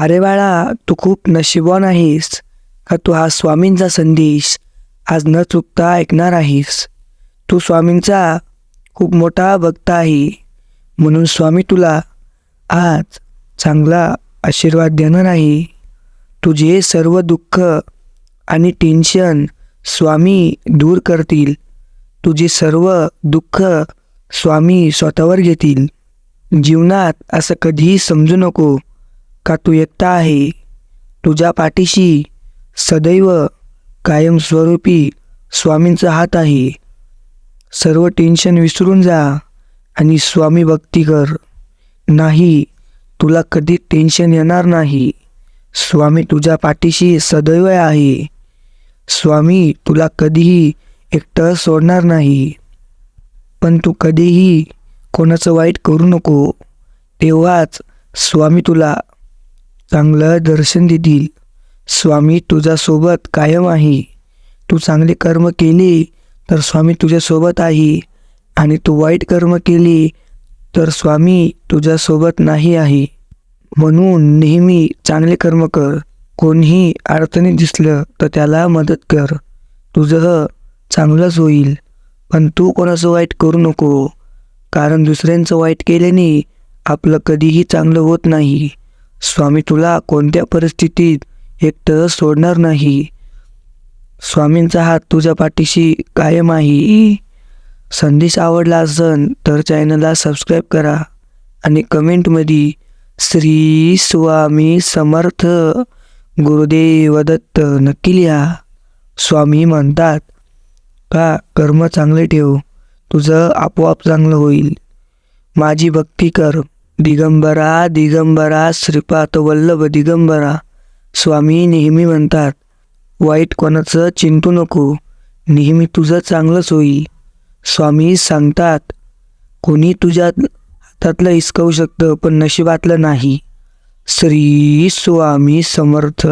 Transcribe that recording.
अरे बाळा तू खूप नशिबवान आहेस. का तू हा स्वामींचा संदेश आज न चुकता ऐकणार आहेस. तू स्वामींचा खूप मोठा भक्त आहे. म्हणून स्वामी तुला आज चांगला आशीर्वाद देणार आहे. तुझे सर्व दुःख आणि टेन्शन स्वामी दूर करतील. तुझे सर्व दुःख स्वामी स्वतःवर घेतील. जीवनात असं कधीही समजू नको. का तू एकटा आहे? तुझ्या पाठीशी सदैव कायमस्वरूपी स्वामींचा हात आहे. सर्व टेन्शन विसरून जा आणि स्वामी भक्ती कर. नाही तुला कधी टेन्शन येणार नाही. स्वामी तुझ्या पाठीशी सदैव आहे. स्वामी तुला कधीही एकटं सोडणार नाही. पण तू कधीही कोणाचं वाईट करू नको. तेव्हाच स्वामी तुला चांगलं दर्शन देतील. स्वामी तुझ्यासोबत कायम आहे. तू चांगले कर्म केले तर स्वामी तुझ्यासोबत आहे. आणि तू वाईट कर्म केले तर स्वामी तुझ्यासोबत नाही आहे. म्हणून नेहमी चांगले कर्म कर. कोणीही अडचणी दिसलं तर त्याला मदत कर. तुझं चांगलंच होईल. पण तू कोणाचं वाईट करू नको. कारण दुसऱ्यांचं वाईट केल्याने आपलं कधीही चांगलं होत नाही. स्वामी तुला कोणत्या परिस्थितीत एकटं सोडणार नाही? स्वामींचा हात तुझ्या पाठीशी कायम आहे. संदेश आवडला असन तर चॅनलला सबस्क्राईब करा आणि कमेंटमध्ये श्री स्वामी समर्थ गुरुदेव दत्त नक्की लिहा. स्वामी म्हणतात का कर्म चांगले ठेव तुझं आपोआप चांगलं होईल. माझी भक्ती कर. दिगंबरा दिगंबरा श्रीपाद वल्लभ दिगंबरा. स्वामी नेहमी म्हणतात वाईट कोणाचं चिंतू नको नेहमी तुझं चांगलंच होई. स्वामी सांगतात कोणी तुझ्या हातातलं हिसकवू शकतं पण नशिबातलं नाही. श्री स्वामी समर्थ.